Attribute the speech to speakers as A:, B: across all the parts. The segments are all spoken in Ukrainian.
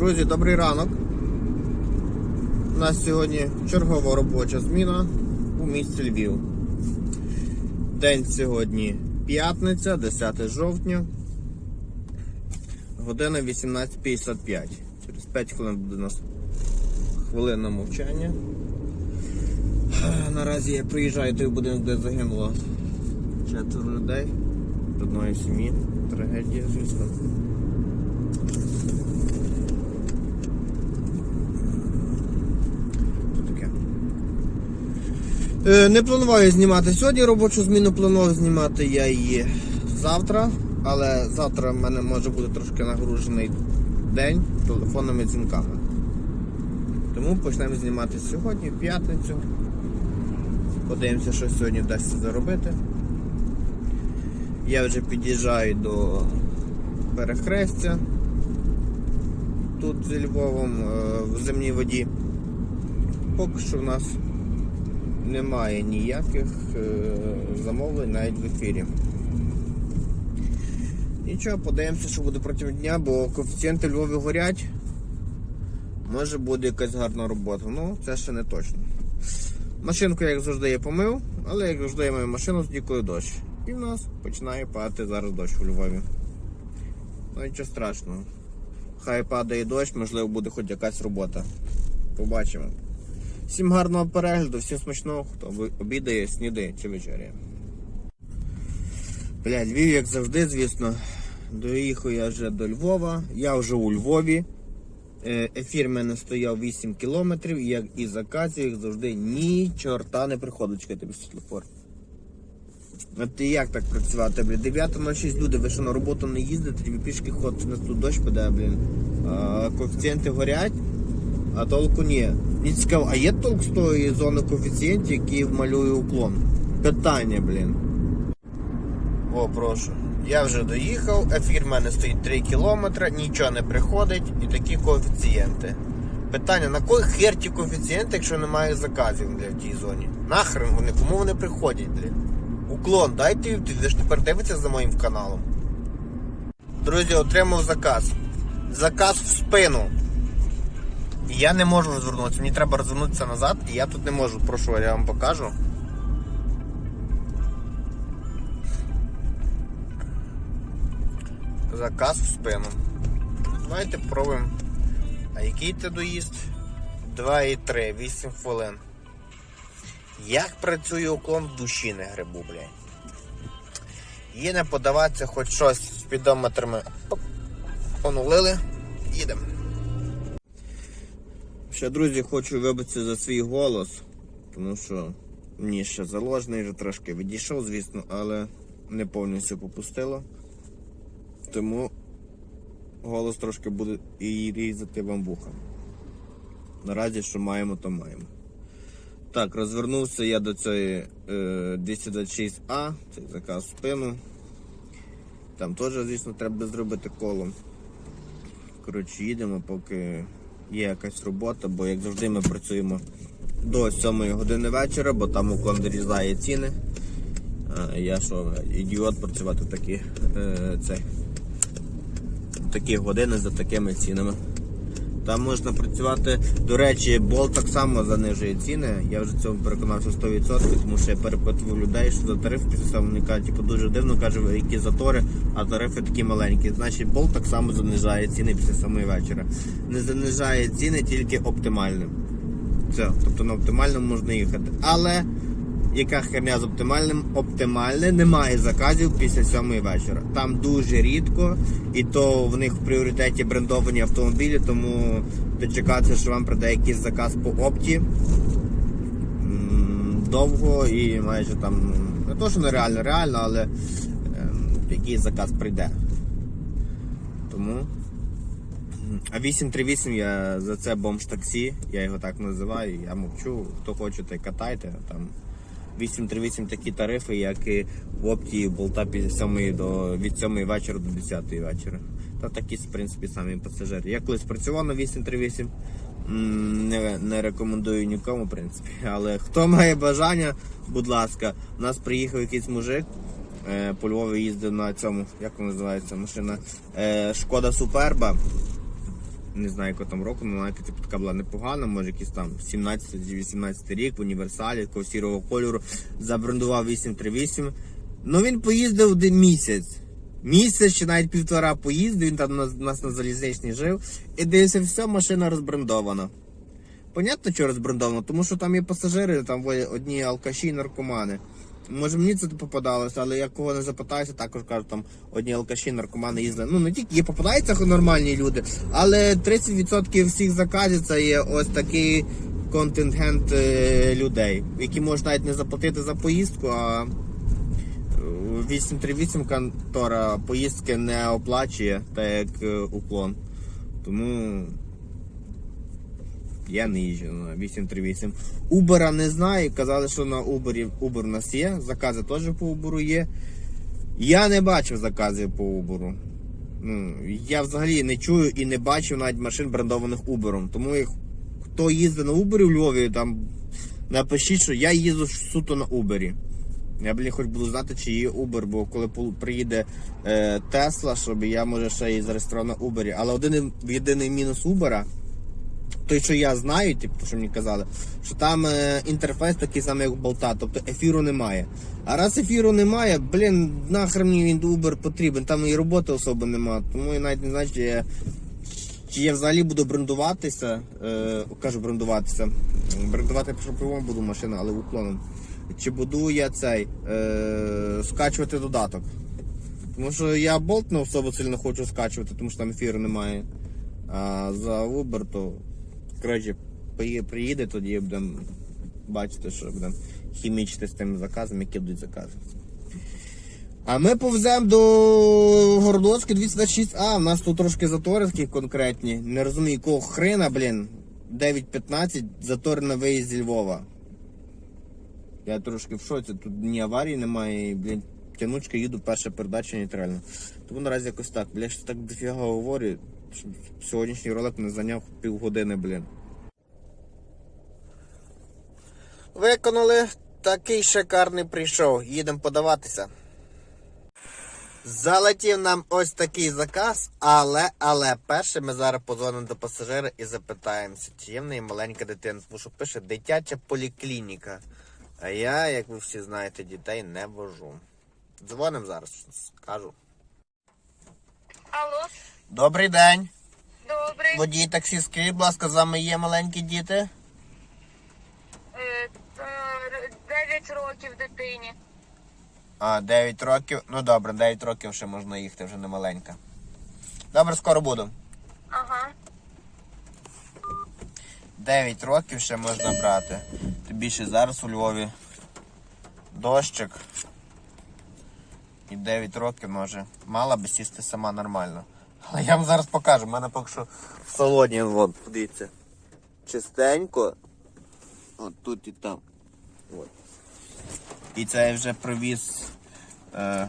A: Друзі, добрий ранок. У нас сьогодні чергова робоча зміна у місті Львів. День сьогодні п'ятниця, 10 жовтня. Година 18.55. Через 5 хвилин буде у нас хвилина мовчання. Наразі я приїжджаю той будинок, де загинуло четверо людей з одної сім'ї. Трагедія, звісно. Що таке? Е, Не плануваю знімати сьогодні робочу зміну, планував знімати я її завтра, але завтра в мене може бути трошки нагружений день телефонними дзвінками. Тому почнемо знімати сьогодні, в п'ятницю. Подивимося, що сьогодні вдасться заробити. Я вже під'їжджаю до перехрестя тут зі Львовом е, в земній воді. Поки що в нас немає ніяких е, замовлень навіть в ефірі. Нічого, подивимося, що буде протягом дня, бо коефіцієнти Львові горять. Може буде якась гарна робота. Ну, це ще не точно. Машинку, як завжди, я помив, але як завжди я маю машину, коли дощ. І в нас починає падати зараз дощ у Львові. Ну нічого страшного. Хай падає дощ, можливо, буде хоч якась робота. Побачимо. Всім гарного перегляду, всім смачного, хто обідає, снідає чи вечеряє. Бля, Львів, як завжди, звісно. Доїхав я вже до Львова, я вже у Львові. Е, Ефір в мене стояв 8 кілометрів, і як і заказів, як завжди, ні чорта не приходить чекати без світлофор. І як так працювати, блін? 9.06 люди, ви що на роботу не їздите, ви пішки ходите, у нас тут дощ паде, блін. Коефіцієнти горять, а толку ні. Мені цікаво, а є толк з тої зони коефіцієнтів, які малює уклон? Питання, блін. О, прошу. Я вже доїхав, ефір в мене стоїть 3 кілометри, нічого не приходить і такі коефіцієнти. Питання, на кой хер ті коефіцієнти, якщо немає заказів бля, в тій зоні? Нахрен вони, кому вони приходять, блін? Уклон, дайте, ви ж тепер дивитися за моїм каналом. Друзі, отримав заказ. Заказ в спину. І я не можу розвернутися. Мені треба розвернутися назад, і я тут не можу. Прошу, я вам покажу. Заказ в спину. Давайте пробуємо. А який це доїзд? 2,3, 8 хвилин. Як працює уклон в душі не грибу, блядь. Є не подаватися хоч щось з спідометрами. Оп, Онулили. Їдемо. Ще, друзі, хочу вибитися за свій голос, тому що мені ще заложений, вже трошки відійшов, звісно, але не повністю попустило. Тому голос трошки буде і різати вам вуха. Наразі, що маємо, то маємо. Так, розвернувся я до цієї е, 226А, цей заказ спину. Там теж, звісно, треба зробити колом. Коротше, їдемо, поки є якась робота, бо як завжди ми працюємо до 7 години вечора, бо там уклон дорізає ціни. А я що, ідіот працювати в такі, е, це, в такі години за такими цінами. Там можна працювати, до речі, болт так само занижує ціни. Я вже цьому переконався 100%, тому що я перепитував людей, що за тариф після вони кажуть, типу, дуже дивно, каже, які затори, а тарифи такі маленькі. Значить, болт так само занижає ціни після самої вечора. Не занижає ціни тільки оптимальним. Все, тобто на оптимальному можна їхати. Але яка херня з оптимальним? Оптимальне немає заказів після сьомої вечора. Там дуже рідко, і то в них в пріоритеті брендовані автомобілі, тому дочекатися, що вам прийде якийсь заказ по опті довго і майже там не то, що нереально, реально, але ем, якийсь заказ прийде. Тому. А 838 я за це бомж таксі, я його так називаю, я мовчу. Хто хоче, той катайте. Там 838 такі тарифи, як і в опті болта після 7 до від 7 вечора до 10 вечора. Та такі, в принципі, самі пасажири. Я колись працював на 838, не, не рекомендую нікому, в принципі. Але хто має бажання, будь ласка, у нас приїхав якийсь мужик. е, По Львові їздив на цьому, як називається машина, е, Шкода Суперба. Не знаю, якого там року, але вона типу, така була непогана, може якийсь там 17-18 рік в універсалі, такого сірого кольору, забрендував 838. Ну він поїздив один місяць. Місяць чи навіть півтора поїздив, він там у нас, на залізничній жив. І дивився, все, машина розбрендована. Понятно, що розбрендовано, тому що там є пасажири, там одні алкаші і наркомани. Може мені це попадалося, але я кого не запитаюся, також кажу, там одні алкаші, наркомани їздили. Ну не тільки є попадаються нормальні люди, але 30% всіх заказів це є ось такий контингент е, людей, які можуть навіть не заплатити за поїздку, а е, 838 контора поїздки не оплачує, так як е, уклон. Тому я не їжджу на 838. Убера не знаю. Казали, що на Убері Uber у нас є. Закази теж по Uber є. Я не бачив заказів по Uber. Ну, я взагалі не чую і не бачив навіть машин брендованих Uber. Тому як хто їздить на Uber в Львові, там напишіть, що я їздю суто на Uber. Я блін, хоч буду знати, чи є Uber, бо коли приїде е, Тесла, щоб я може ще і зареєстрував на Uber. Але один єдиний мінус Uber, той, що я знаю, типу, що мені казали, що там е, інтерфейс такий самий, як у болта, тобто ефіру немає. А раз ефіру немає, блін, нахрен мені він Uber потрібен, там і роботи особо немає. Тому я навіть не знаю, чи я, чи я взагалі буду брендуватися, е, кажу брендуватися. Брендувати по буду машина, але уклоном. Чи буду я цей е, скачувати додаток. Тому що я болт не особо сильно хочу скачувати, тому що там ефіру немає. А за Uber, то коротше, приїде, тоді будемо бачити, що будемо хімічити з тими заказами, які будуть закази. А ми повземо до Городоцької 226А. У нас тут трошки затори конкретні. Не розумію, якого хрена, блін. 9.15 затор на виїзд зі Львова. Я трошки в шоці, тут ні аварії немає, і, блін, тянучка їду, перша передача нейтральна. Тому наразі якось так, бля, щось так дофіга говорю, сьогоднішній ролик не зайняв півгодини, блін. Виконали, такий шикарний прийшов, їдемо подаватися. Залетів нам ось такий заказ, але, але, перше ми зараз подзвонимо до пасажира і запитаємося, чи є в неї маленька дитина, тому що пише дитяча поліклініка. А я, як ви всі знаєте, дітей не вожу. Дзвонимо зараз, скажу.
B: Алло,
A: Добрий день.
B: добрий.
A: Водій таксі, скажіть, будь ласка, з вами є маленькі діти?
B: Е, та, 9 років дитині.
A: А, 9 років. Ну добре, 9 років ще можна їхати, вже не маленька. Добре, скоро буду.
B: Ага.
A: 9 років ще можна брати. Тим більше зараз у Львові дощик. І 9 років може. Мала би сісти сама нормально. Але я вам зараз покажу. У мене поки що в салоні, вон, подивіться. Чистенько. От тут і там. От. І це я вже привіз. Е,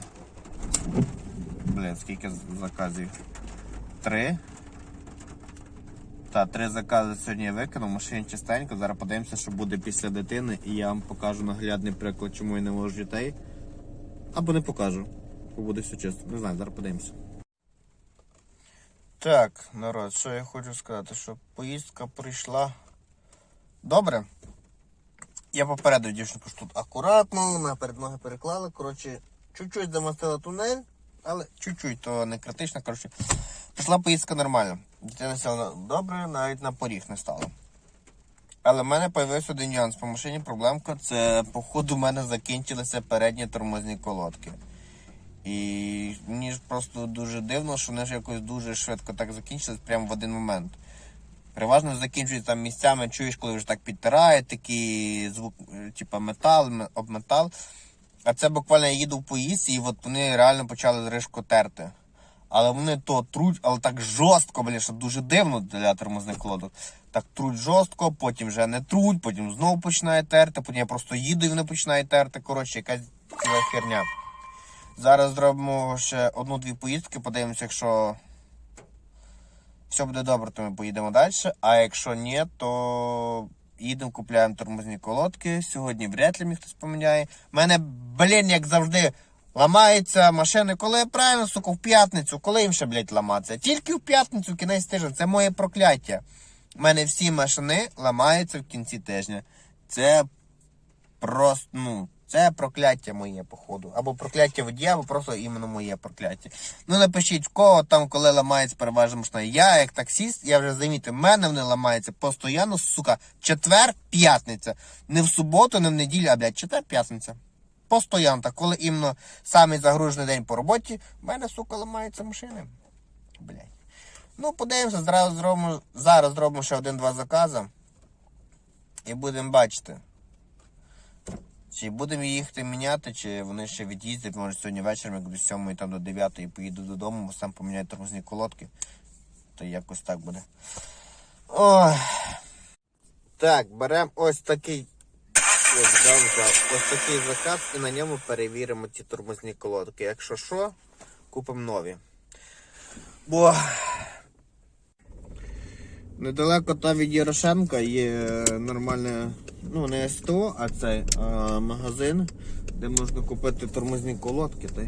A: блін, скільки заказів? Три. Так, три закази сьогодні я виконав, машині чистенько. Зараз подивимося, що буде після дитини, і я вам покажу наглядний приклад, чому я не можу дітей. Або не покажу, бо буде все чисто. Не знаю, зараз подивимося. Так, народ, що я хочу сказати, що поїздка прийшла добре. Я попередив дівчинку, що тут акуратно, вона перед ноги переклала. Коротше, чуть-чуть замостила тунель, але чуть-чуть, то не критично. Коротше, пішла поїздка нормально. Дитина сіла добре, навіть на поріг не стала. Але в мене з'явився один нюанс по машині. Проблемка це, походу, в мене закінчилися передні тормозні колодки. І мені ж просто дуже дивно, що вони ж якось дуже швидко так закінчились прямо в один момент. Переважно закінчують там місцями, чуєш, коли вже так підтирає, такий звук, типа метал, м- об метал. А це буквально я їду в поїзді, і от вони реально почали ришко терти. Але вони то труть, але так жорстко, блін, що дуже дивно для тормозних колодок. Так труть жорстко, потім вже не труть, потім знову починає терти, потім я просто їду і вони починають терти. Коротше, якась ціла херня. Зараз зробимо ще одну-дві поїздки, подивимося, якщо все буде добре, то ми поїдемо далі. А якщо ні, то їдемо, купляємо тормозні колодки. Сьогодні вряд ли мені хтось поміняє. У мене, блін, як завжди, Ламаються машини, коли правильно, сука, в п'ятницю, коли їм ще, блядь, ламатися? Тільки в п'ятницю, кінець тижня. Це моє прокляття. У мене всі машини ламаються в кінці тижня. Це просто, ну, це прокляття моє, походу. Або прокляття водія, або просто іменно моє прокляття. Ну напишіть, в кого там, коли ламається переважно машина. Я, як таксіст, я вже замітив, в мене вони ламаються постійно, сука, четвер, п'ятниця. Не в суботу, не в неділю, а блядь, четвер, п'ятниця. Постоянно так, коли іменно самий загружений день по роботі, в мене, сука, ламаються машини. Блядь. Ну, подивимося, зараз зробимо, зараз зробимо ще один-два закази. І будемо бачити. Чи будемо їхати міняти, чи вони ще від'їздять, може сьогодні вечором, як до 7 там до 9 поїду додому, сам поміняю тормозні колодки. То якось так буде. Ой. Так, беремо ось такий. Ось взяв, взяв. Ось такий заказ і на ньому перевіримо ті тормозні колодки. Якщо що, купимо нові. Бо Недалеко там від Ярошенка є нормальне, ну не СТО, а цей а магазин, де можна купити тормозні колодки та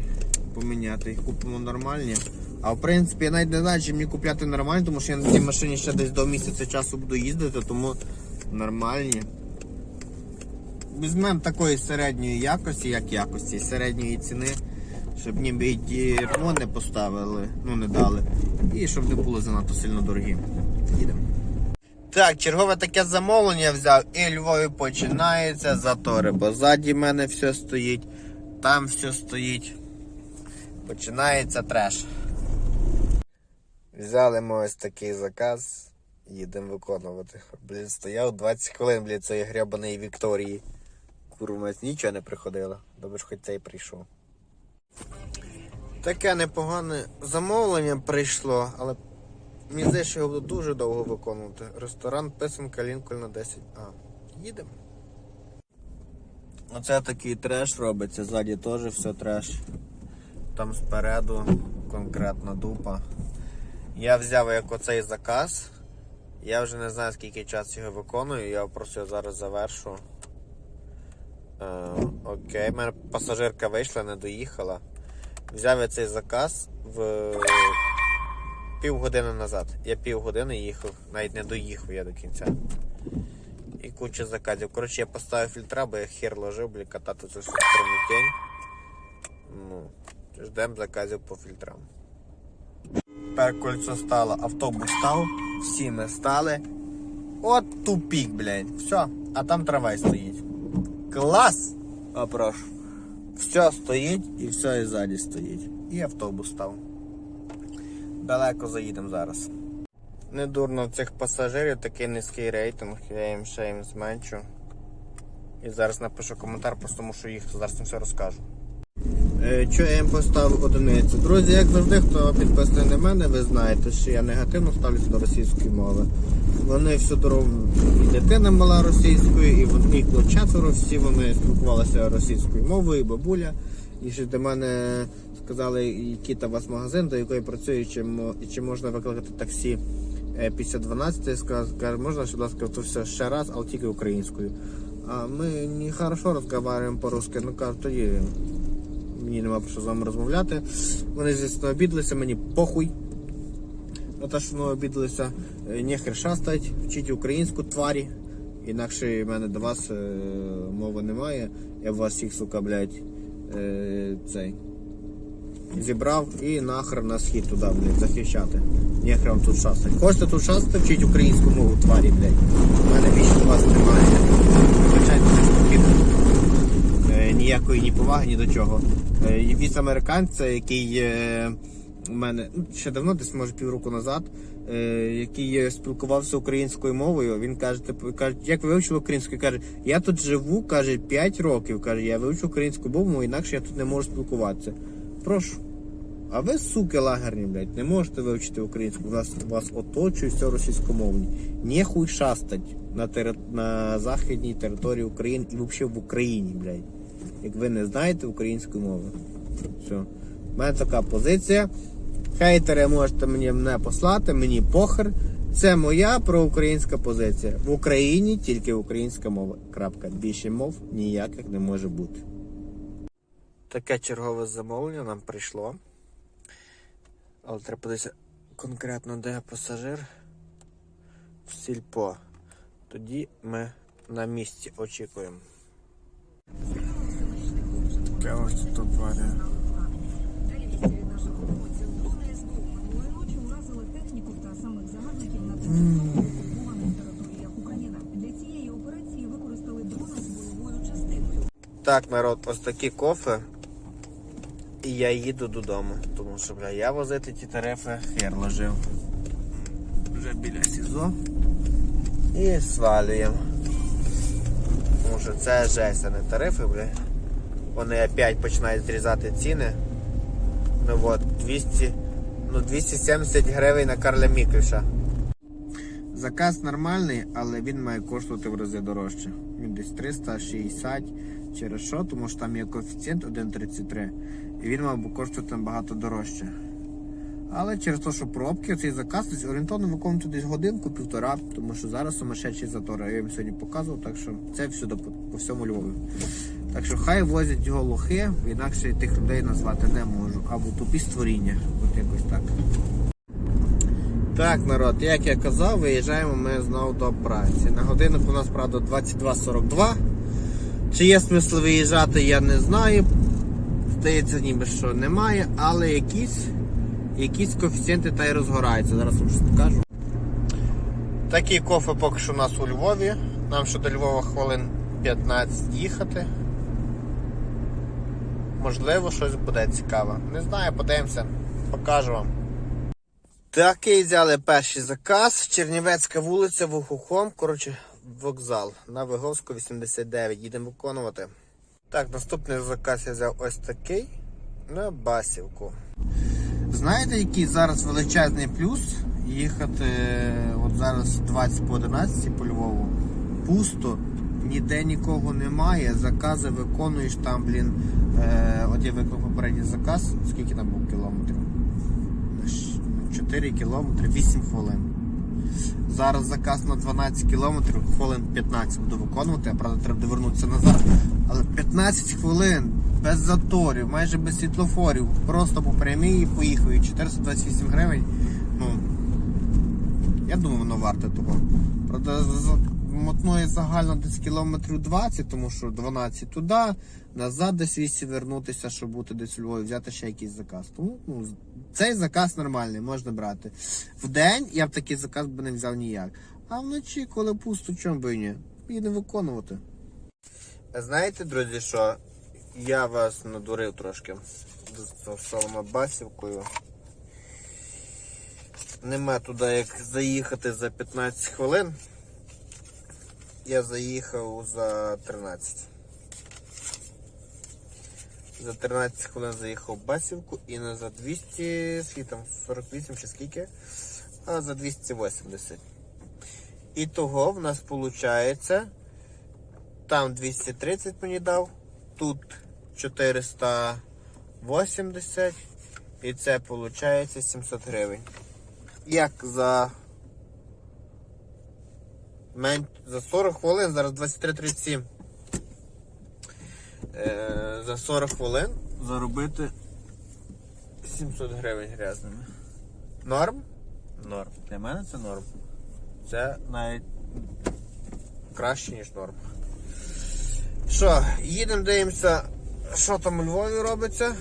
A: поміняти. Їх купимо нормальні. А в принципі я навіть не знаю, чи мені купляти нормальні, тому що я на цій машині ще десь до місяця часу буду їздити, тому нормальні. Візьмемо такої середньої якості, як якості, середньої ціни, щоб ніби і дірмо не поставили, ну не дали. І щоб не було занадто сильно дорогі. Їдемо. Так, чергове таке замовлення взяв і Львові починається затори, бо ззаді мене все стоїть, там все стоїть. Починається треш. Взяли ми ось такий заказ, їдемо виконувати. Блін, стояв 20 хвилин, блін, цієї гребаної Вікторії. Курва, нічого не приходило. Добре, ж хоч цей прийшов. Таке непогане замовлення прийшло, але мені здається, що його буде дуже довго виконувати. Ресторан Писанка Лінкольна 10А. Їдемо. Оце такий треш робиться, ззаді теж все треш. Там спереду конкретна дупа. Я взяв як оцей заказ. Я вже не знаю скільки часу його виконую, я просто його зараз завершу. Е, окей, в мене пасажирка вийшла, не доїхала. Взяв я цей заказ в півгодини назад. Я півгодини їхав, навіть не доїхав я до кінця. І куча заказів. Коротше, я поставив фільтра, бо я хер ложив, блін, катати цю сторону тінь. Ну, ждемо заказів по фільтрам. Тепер кольцо стало, автобус став, всі ми стали. От тупік, блядь. Все, а там трамвай стоїть. Клас! А прошу. Все стоїть і все і ззаді стоїть. І автобус став. Далеко заїдемо зараз. Недурно в цих пасажирів такий низький рейтинг, я їм ще їм зменшу. І зараз напишу коментар, просто що їх зараз не все розкажу. Чого я їм поставив одиницю? Друзі, як завжди, хто підписаний на мене, ви знаєте, що я негативно ставлюся до російської мови. Вони всю дорогу і дитина мала російською, і вони їх було четверо, всі вони спілкувалися російською мовою, і бабуля. І ще до мене сказали, який там у вас магазин, до якої працюю, і чи, чи можна викликати таксі е, після 12. Я сказав, можна, будь ласка, то все ще раз, але тільки українською. А ми не хорошо розмовляємо по-русски, ну кажу, тоді мені нема про що з вами розмовляти. Вони, звісно, обідалися, мені похуй. На те, що вони обідалися, Е, ніхер шастать, вчіть українську тварі. Інакше в мене до вас е, мови немає. Я вас всіх, сука, блядь, е, цей. Зібрав і нахер на схід туди, блядь, захищати. Вам тут шастать. Хочете тут шастати, вчіть українську мову тварі, блядь. У мене більше до вас немає. Вибачайте, не. Е, ніякої ні поваги, ні до чого. Е, Віз американця, який е, у мене ну, ще давно, десь може півроку назад, е, який е, спілкувався українською мовою. Він каже, типу, каже, як ви вивчили українську? Каже, я тут живу, каже, 5 років. Каже, я вивчу українську мову, інакше я тут не можу спілкуватися. Прошу. А ви, суки, лагерні, блядь, не можете вивчити українську, вас, вас оточують все російськомовні. Нехуй шастать на, тери... на західній території України і взагалі в Україні, блядь. Як ви не знаєте української мови. Все. У мене така позиція. Хейтери можете мені не послати, мені похер. Це моя проукраїнська позиція. В Україні тільки українська мова. Крапка. Більше мов ніяких не може бути. Таке чергове замовлення нам прийшло. Але треба подивитися конкретно, де пасажир в сільпо. Тоді ми на місці очікуємо. Таке ось тут товарі.
C: Далі вісті наших охоронців. Дрони СБУ минулої ночі уразили техніку та самих загарбників на тимчасово окупованих територіях України. Для цієї операції використали дрони з бойовою частиною.
A: Так, народ, ось такі кофе. І я їду додому. Тому що, бля, я возити ті тарифи хер ложив. Вже біля СІЗО. І свалюємо. Тому що це жесть, а не тарифи, бля. Вони опять починають зрізати ціни. Ну от, 200, ну 270 гривень на Карля Мікриша. Заказ нормальний, але він має коштувати в рази дорожче. Він десь 360 через що, тому що там є коефіцієнт 1,33. І він мав би коштувати набагато дорожче. Але через те, що пробки, цей заказ десь орієнтовно виконується десь годинку-півтора, тому що зараз сумасшедші затори. Я їм сьогодні показував, так що це всюди по, по всьому Львові. Так що хай возять його лохи, інакше тих людей назвати не можу. Або тупі створіння. От якось так. Так, народ, як я казав, виїжджаємо ми знову до праці. На годинник у нас, правда, 22.42. Чи є смисл виїжджати, я не знаю. Здається, ніби що немає, але якісь, якісь коефіцієнти та й розгораються. Зараз вам щось покажу. Такий кофе поки що у нас у Львові. Нам ще до Львова хвилин 15 їхати. Можливо, щось буде цікаве. Не знаю, подивимося, покажу вам. Такий взяли перший заказ. Чернівецька вулиця, Вухухом. Коротше, вокзал на Виговську 89. Їдемо виконувати. Так, наступний заказ я взяв ось такий на Басівку. Знаєте, який зараз величезний плюс їхати от зараз 20 по 11 по Львову. Пусто, ніде нікого немає. Закази виконуєш там, блін. Е, от я виконав попередній заказ. Скільки там був кілометрів? 4 кілометри, 8 хвилин. Зараз заказ на 12 кілометрів, хвилин 15 буду виконувати, а правда треба довернутися назад. Але 15 хвилин без заторів, майже без світлофорів, просто по прямій і поїхав. І 428 гривень. Ну, я думаю, воно варте того. Правда, мотнує загально десь кілометрів 20, тому що 12 туди, назад десь 8 вернутися, щоб бути десь у Львові, взяти ще якийсь заказ. Тому ну, цей заказ нормальний, можна брати. В день я б такий заказ би не взяв ніяк. А вночі, коли пусто, чому би і ні? Їдемо виконувати. Знаєте, друзі, що я вас надурив трошки з Соломобасівкою. Нема туди як заїхати за 15 хвилин. Я заїхав за 13. За 13 хвилин заїхав в Басівку і не за 200, скільки там 48 чи скільки, а за 280. І того в нас виходить, там 230 мені дав, тут 480 і це виходить 700 гривень. Як за мен... за 40 хвилин, зараз 23.37. Е, за 40 хвилин заробити 700 гривень грязними. Норм? Норм. Для мене це норм. Це навіть краще, ніж норм. Що, їдемо, дивимося, що там у Львові робиться.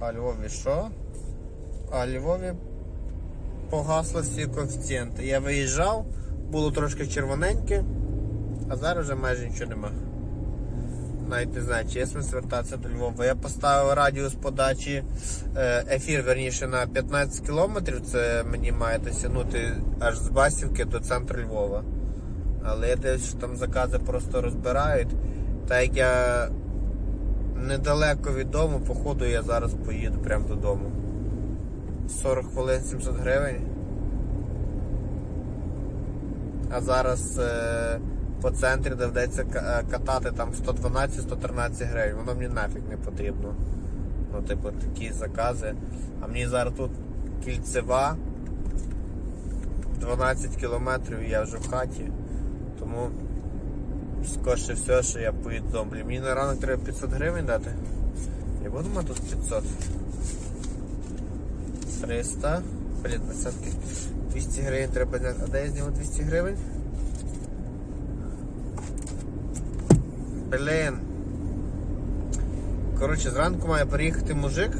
A: А Львові що? А Львові погасли всі коефіцієнти. Я виїжджав, було трошки червоненьке, а зараз вже майже нічого нема. Навіть не знаю, чи є смисл звертатися до Львова. Я поставив радіус подачі е, ефір, верніше, на 15 кілометрів. Це мені має досягнути аж з Басівки до центру Львова. Але я дивлюсь, там закази просто розбирають. Так як я недалеко від дому, походу я зараз поїду прямо додому. 40 хвилин 700 гривень. А зараз е, по центрі доведеться е, катати там 112-113 гривень. Воно мені нафіг не потрібно. Ну, типу, такі закази. А мені зараз тут кільцева 12 кілометрів і я вже в хаті. Тому Скорше все, що я поїду додому. Мені на ранок треба 500 гривень дати. Я буду мати тут 500. 300. Блін, двадцятки. 200 гривень треба взяти. А де я зніму 200 гривень? Блін. Коротше, зранку має приїхати мужик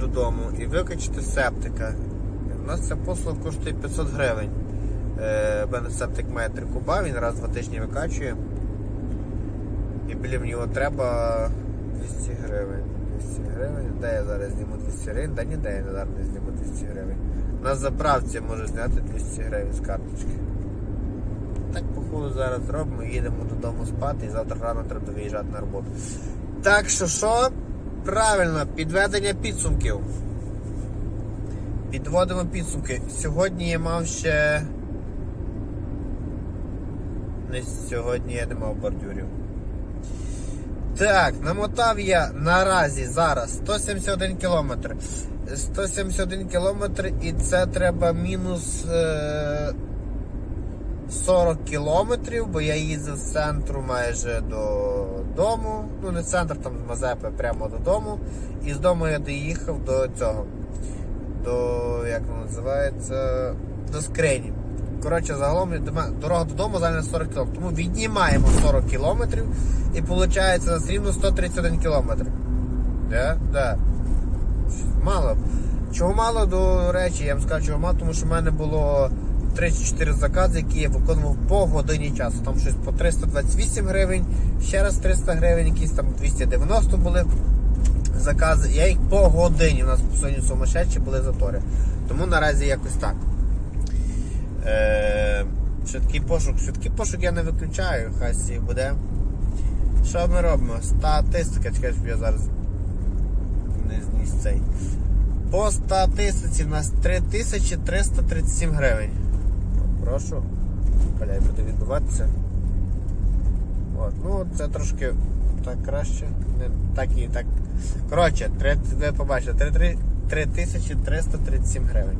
A: додому і викачати септика. У нас ця послуга коштує 500 гривень. Е, в мене септик має 3 куба, він раз в два тижні викачує. І блін, його треба 200 гривень. 200 гривень. Де я зараз зніму 200 гривень? Та ніде я зараз не зніму 200 гривень. На заправці можу зняти 200 гривень з карточки. Так, походу, зараз зробимо, їдемо додому спати і завтра рано треба виїжджати на роботу. Так що що? Правильно, підведення підсумків. Підводимо підсумки. Сьогодні я мав ще. Не сьогодні я не мав бордюрів. Так, намотав я наразі зараз 171 кілометр. 171 кілометр і це треба мінус е, 40 кілометрів, бо я їздив з центру майже до дому. Ну не центр, там з Мазепи прямо додому. І з дому я доїхав до цього. До як воно називається? До скрині. Коротше, загалом дорога додому зайняла 40 км. Тому віднімаємо 40 кілометрів і виходить нас рівно 131 кілометр. Да? Да. Мало. Чого мало до речі, я вам скажу, чого мало, тому що в мене було 34 закази, які я виконував по годині часу. Там щось по 328 гривень, ще раз 300 гривень, якісь там 290 були закази. Я їх по годині. У нас сьогодні сумасшедші були затори. Тому наразі якось так. Е, швидкий пошук. Швидкий пошук я не виключаю, хай сі буде. Що ми робимо? Статистика, чекай, щоб я зараз не зніс цей. По статистиці в нас 3337 гривень. Прошу. Бля, буде відбуватися. От, ну це трошки так краще. Не так і так. Коротше, 3, ви побачите, 3337 гривень.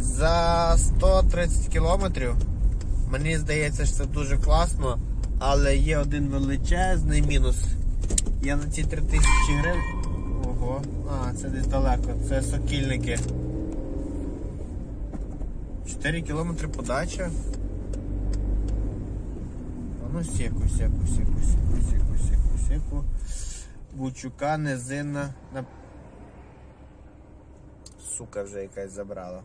A: За 130 кілометрів мені здається, що це дуже класно, але є один величезний мінус. Я на ці 3000 гривень. Ого, а, це десь далеко, це сокільники. 4 кілометри подача. Ну сіку, сіку, сіку, сіку, сіку, сіку, сіку. Бучука, низина. На... Сука вже якась забрала.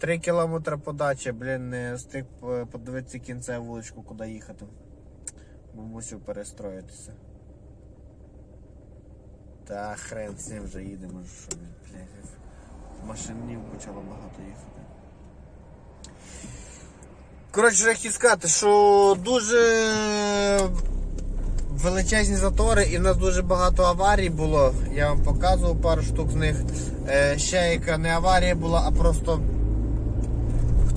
A: 3 кілометри подачі, блін, не встиг е, подивитися кінцеву вуличку, куди їхати. Бо мусив перестроїтися. Та хрен з ним вже їдемо, що він, блядь. Машинів почало багато їхати. Коротше, я хотів сказати, що дуже величезні затори і в нас дуже багато аварій було. Я вам показував пару штук з них. Е, ще яка не аварія була, а просто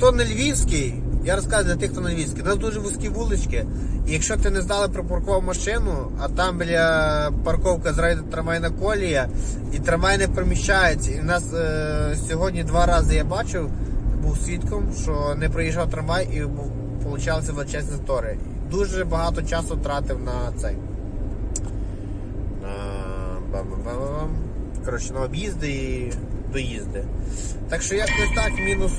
A: хто не львівський, я розказую для тих, хто не львівський. У нас дуже вузькі вулички. І якщо ти не здали припаркував машину, а там біля парковка зрайде трамвайна колія, і трамвай не приміщається. І в нас е, сьогодні два рази я бачив, був свідком, що не проїжджав трамвай і получалися величезні затори. Дуже багато часу тратив на цей. Коротше, на об'їзди і доїзди. Так що якось так, мінус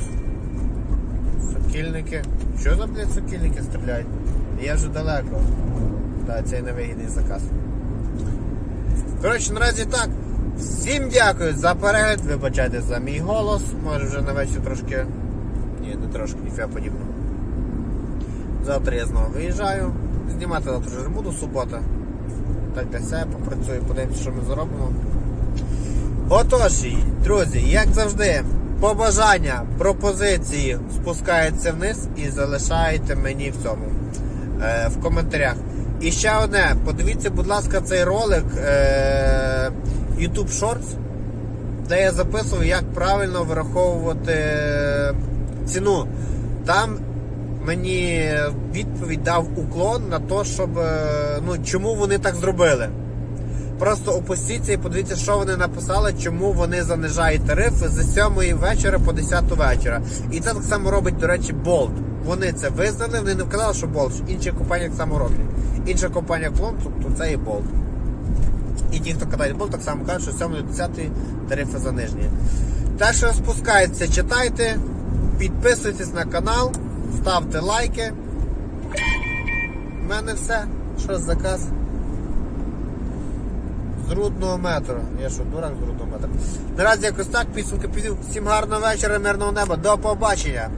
A: Сокільники. Що за блядь, сокільники стріляють? Я вже далеко. Так, це невигідний заказ. Коротше, наразі так. Всім дякую за перегляд. Вибачайте за мій голос. Може вже на вечір трошки. Ні, не трошки, ніфіга подібного. Завтра я знову виїжджаю. Знімати завтра вже буду, субота. Так для себе попрацюю, подивимося, що ми заробимо. Отож, друзі, як завжди, побажання, пропозиції спускаються вниз і залишаєте мені в цьому е, в коментарях. І ще одне, подивіться, будь ласка, цей ролик е, YouTube Shorts, де я записував, як правильно вираховувати е, ціну. Там мені відповідь дав уклон на те, щоб е, ну, чому вони так зробили. Просто опустіться і подивіться, що вони написали, чому вони занижають тарифи з 7 вечора по 10 вечора. І це так само робить, до речі, Болт. вони це визнали, вони не вказали, що болт. Інші компанії так само роблять. Інша компанія клон, тобто це і болт. І ті, хто катає болт, так само кажуть, що 7 до 10 тарифи занижені. Те, що спускається, читайте, підписуйтесь на канал, ставте лайки. У мене все. Що заказ? З рудного метра. Я що, дурак з рудного метра. Наразі якось так, підсумки підів. Всім гарного вечора, мирного неба. До побачення.